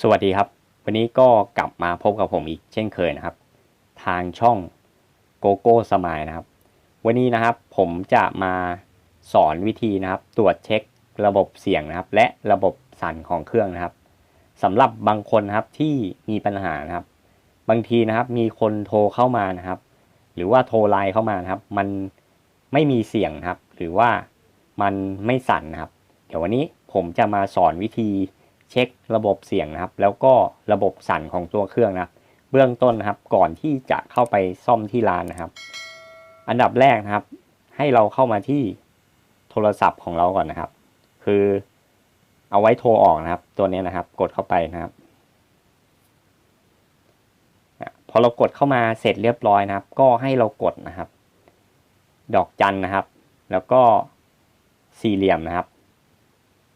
สวัสดีครับ วันนี้ก็กลับมาพบกับผมอีกเช่นเคยนะครับ ทางช่องโกโก้สมายนะครับ วันนี้นะครับผมจะมาสอนวิธีนะครับ ตรวจเช็คระบบเสียงนะครับ และระบบสั่นของเครื่องนะครับสำหรับบางคนนะครับที่มีปัญหานะครับ บางทีนะครับมีคนโทรเข้ามานะครับ หรือว่าโทรไลน์เข้ามานะครับ มันไม่มีเสียงนะครับ หรือว่ามันไม่สั่นนะครับ เดี๋ยววันนี้ผมจะมาสอนวิธี เช็คระบบเสียงนะครับ แล้วก็ระบบสั่นของตัวเครื่องนะครับ เบื้องต้นนะครับก่อนที่จะเข้าไปซ่อมที่ร้านนะครับ อันดับแรกนะครับ ให้เราเข้ามาที่โทรศัพท์ของเราก่อนนะครับ คือเอาไว้โทรออกนะครับ ตัวนี้นะครับ กดเข้าไปนะครับพอเรากดเข้ามาเสร็จเรียบร้อยนะครับ ก็ให้เรากดนะครับ ดอกจันนะครับ แล้วก็สี่เหลี่ยมนะครับ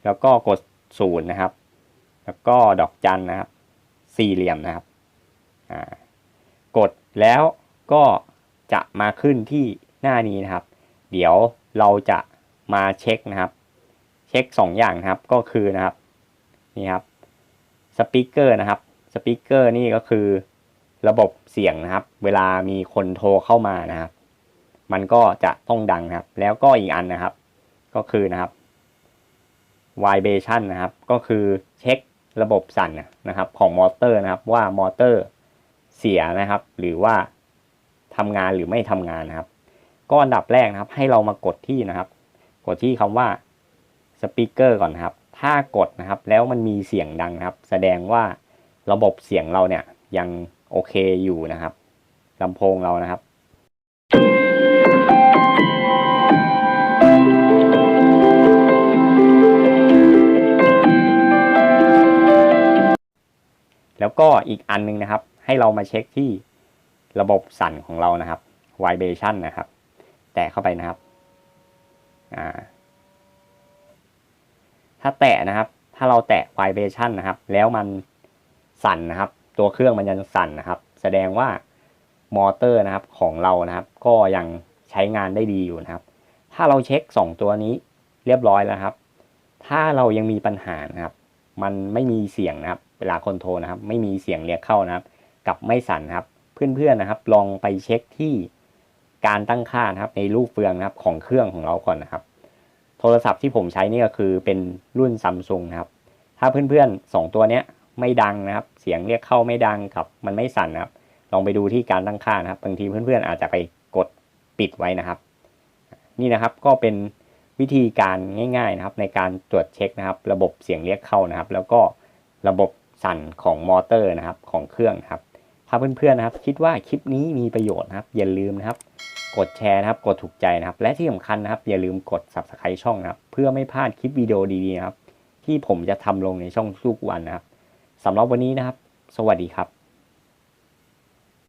แล้วก็กดศูนย์นะครับ แล้วก็ดอกจันนะครับ สี่เหลี่ยมนะครับกดแล้วก็จะมาขึ้นที่หน้านี้นะครับ เดี๋ยวเราจะมาเช็คนะครับ เช็ค 2 อย่างนะครับก็คือนะครับนี่ครับสปีกเกอร์นะครับสปีกเกอร์นี่ก็คือระบบเสียงนะครับ เวลามีคนโทรเข้ามานะครับ มันก็จะต้องดังนะครับ แล้วก็อีกอันนะครับ ก็คือนะครับ vibration นะครับ ก็คือเช็ค ระบบสั่นนะครับของมอเตอร์นะครับว่ามอเตอร์เสียนะครับ หรือว่าทำงานหรือไม่ทำงานนะครับ ก็อันดับแรกนะครับ ให้เรามากดที่นะครับ กดที่คำว่าสปีกเกอร์ก่อนนะครับ ถ้ากดนะครับแล้วมันมีเสียงดังครับ แสดงว่าระบบเสียงเราเนี่ยยังโอเคอยู่นะครับลำโพงเรานะครับ แล้วก็อีกอันนึงนะครับ ให้เรามาเช็คที่ระบบสั่นของเรานะครับ vibration นะครับ แตะเข้าไปนะครับถ้าแตะนะครับ ถ้าเราแตะ vibration นะครับ แล้วมันสั่นนะครับ ตัวเครื่องมันยังสั่นนะครับ แสดงว่ามอเตอร์นะครับของเรานะครับ ก็ยังใช้งานได้ดีอยู่นะครับ ถ้าเราเช็ค 2 ตัวนี้เรียบร้อยแล้วครับ ถ้าเรายังมีปัญหานะครับ มันไม่มีเสียงนะครับ เวลาคนโทรนะครับ ไม่มีเสียงเรียกเข้านะครับ กับไม่สั่นครับ เพื่อนๆนะครับ ลองไปเช็คที่การตั้งค่านะครับ ในรูปเฟืองนะครับของเครื่องของเราก่อนนะครับ โทรศัพท์ที่ผมใช้นี่ก็คือเป็นรุ่นซัมซุงนะครับ ถ้าเพื่อนๆ 2 ตัวเนี้ยไม่ดังนะครับ เสียงเรียกเข้าไม่ดังกับ มันไม่สั่นนะครับ ลองไปดูที่การตั้งค่านะครับ บางทีเพื่อนๆอาจจะไปกดปิดไว้นะครับ นี่นะครับก็เป็น วิธีการง่ายๆนะครับในการตรวจเช็คนะครับ ระบบเสียงเรียกเข้านะครับ แล้วก็ระบบสั่นของมอเตอร์นะครับของเครื่องครับ ถ้าเพื่อนๆนะครับ คิดว่าคลิปนี้มีประโยชน์นะครับ อย่าลืมนะครับ กดแชร์นะครับ กดถูกใจนะครับ และที่สำคัญนะครับ อย่าลืมกด subscribe ช่องนะครับ เพื่อไม่พลาดคลิปวิดีโอดีๆนะครับ ที่ผมจะทำลงในช่องทุกวันนะครับสำหรับวันนี้นะครับ สวัสดีครับ